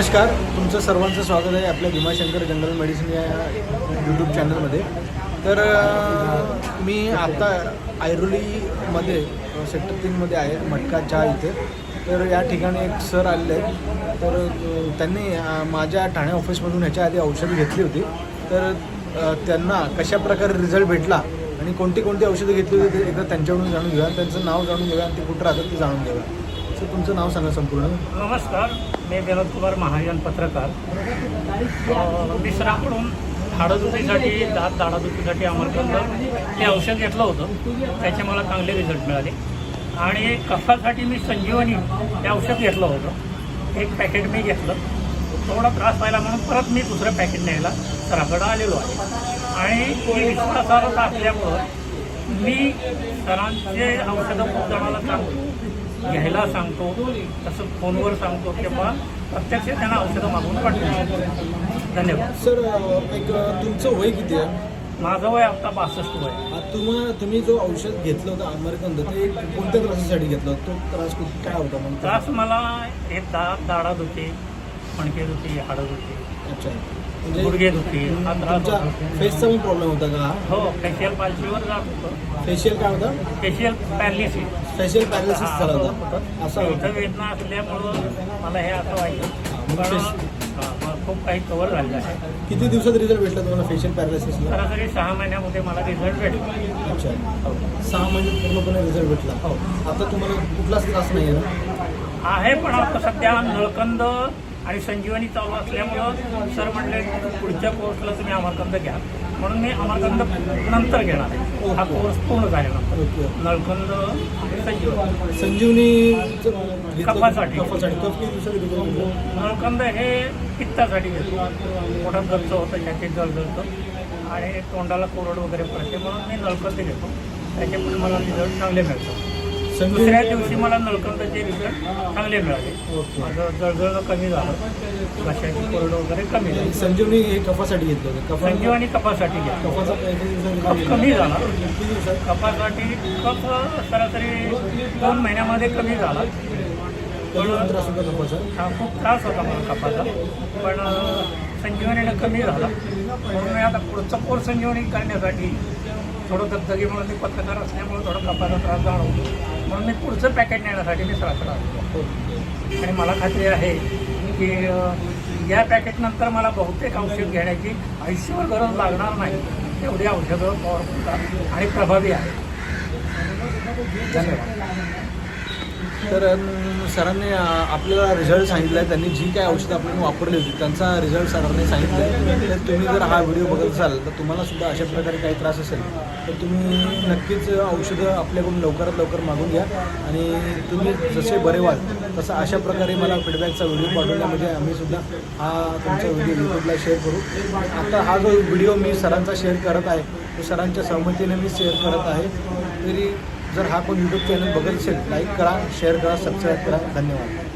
नमस्कार तुमचं सर्वांचं स्वागत आहे आपल्या भीमाशंकर जनरल मेडिसिन या यूट्यूब चॅनलमध्ये तर मी आत्ता ऐरोलीमध्ये सेक्टर तीनमध्ये आहे मटका चहा इथे. तर या ठिकाणी एक सर आलेले आहेत. तर त्यांनी माझ्या ठाणे ऑफिसमधून ह्याच्या आधी औषधं घेतली होती. तर त्यांना कशा प्रकारे रिझल्ट भेटला आणि कोणती कोणती औषधं घेतली होती ते एकदा त्यांच्याकडून जाणून घेऊया. त्यांचं नाव जाणून घेऊया आणि ते कुठं राहतात ते जाणून घेऊया. सर तुमचं नाव सांगा संपूर्ण. नमस्कार मी विनोद कुमार महाजन पत्रकार. मिश्राकडून हाडादुखीसाठी दात दाडादुखीसाठी अमरकंद हे औषध घेतलं होतं. त्याचे मला चांगले रिझल्ट मिळाले. आणि कफासाठी मी संजीवनी हे औषध घेतलं होतं. एक पॅकेट मी घेतलं. थोडा त्रास व्हायला म्हणून परत मी दुसरं पॅकेट न्यायला सराकडं आलेलो आहे. आणि ही विश्वासार्हता असल्यामुळं मी सरांचे औषधं खूप जणाला सांगतो. घ्यायला सांगतो तसं फोनवर सांगतो किंवा प्रत्यक्ष त्यांना औषधं मागून पाठवतो धन्यवाद. सर एक तुमचं वय किती आहे? माझं वय आता बासष्ट वय. तुम्हाला तुम्ही जो औषध घेतलं होतं अमेरिकन ते कोणत्या त्रासासाठी घेतलं? तो त्रास काय होता मग? त्रास मला हे दात दाढा दुखी मणके दुखी हाडं दुखी. अच्छा. गुडघे दुखी तुमच्या फेसचा पण प्रॉब्लेम होता का? हो फेशियल पालशीवर जात होतं. फेशियल काय होता? फेशियल पॅरलिसिस फेशियल पॅरालिसिस झाला होता. असा इथं वेदना असल्यामुळं मला हे असं मग खूप काही कवर झालेलं आहे. किती दिवसात रिझल्ट भेटला तुम्हाला फेशियल पॅरालिसिसला सरासरी सहा महिन्यामध्ये मला रिझल्ट भेटला. अच्छा. हो. सहा महिन्यात पूर्णपणे रिझल्ट भेटला. हो. आता तुम्हाला कुठलाच त्रास नाही आहे पण आता सध्या नळकंद आणि संजीवनी चालू असल्यामुळं सर म्हणले पुढच्या कोर्सला तुम्ही अमरकंद घ्या. म्हणून मी अमरकंद नंतर घेणार आहे. हा कोर्स पूर्ण झाल्यानंतर. नळकंद आणि संजीवनी. संजीवनी कफासाठी. नळकंद हे पित्तासाठी घेतो. पोटात गच्च होतं त्याचे जळजळतं. आणि तोंडाला कोरड वगैरे पडते म्हणून मी नळकंद घेतो. त्याचे पण मला रिझल्ट चांगले मिळतात. दुसऱ्या दिवशी मला नळकंदाचे रिझल्ट चांगले मिळाले. माझं जळजळणं कमी झालं. घशाची कोरड वगैरे कमी झाली. संजीवनी हे कफासाठी घेतलं होतं. कफा संजीवनी कपासाठी कफ result कमी? झाला. कपासाठी कफ सरासरी दोन महिन्यामध्ये कमी झाला. हा खूप त्रास होता मला कपाचा. पण संजीवनीनं कमी झाला. म्हणून मी आता पुढचा कोर्स संजीवनी करण्यासाठी थोडं दगदगी म्हणून मी पत्रकार असल्यामुळे थोडं कपाचा त्रास जाणवतो. म्हणून मी पुढचं पॅकेट नेण्यासाठी मी सरासरा आलो. आणि मला खात्री आहे की या पॅकेटनंतर मला बहुतेक औषध घेण्याची आयुष्यभर गरज लागणार नाही. एवढी औषधं पॉवरफुल आणि प्रभावी आहे धन्यवाद. तर सरांनी आपल्याला रिझल्ट सांगितला आहे त्यांनी जी काय औषधं आपण वापरली होती त्यांचा रिझल्ट सरांनी सांगितलं आहे तर तुम्ही जर हा व्हिडिओ बघत असाल तर तुम्हाला सुद्धा अशा प्रकारे काही त्रास असेल तर तुम्ही नक्कीच औषधं आपल्याकडून लवकरात लवकर मागून घ्या. आणि तुम्ही जसे बरे व्हाल तसं अशा प्रकारे मला फीडबॅकचा व्हिडिओ पाठवला. म्हणजे आम्ही सुद्धा हा तुमचा व्हिडिओ यूट्यूबला शेअर करू. आता हा जो व्हिडिओ मी सरांचा शेअर करत आहे तो सरांच्या सहमतीने मी शेअर करत आहे. तरी जर हा कोण यूट्यूब चॅनल बघत असेल लाईक करा शेअर करा सबस्क्राईब करा. धन्यवाद.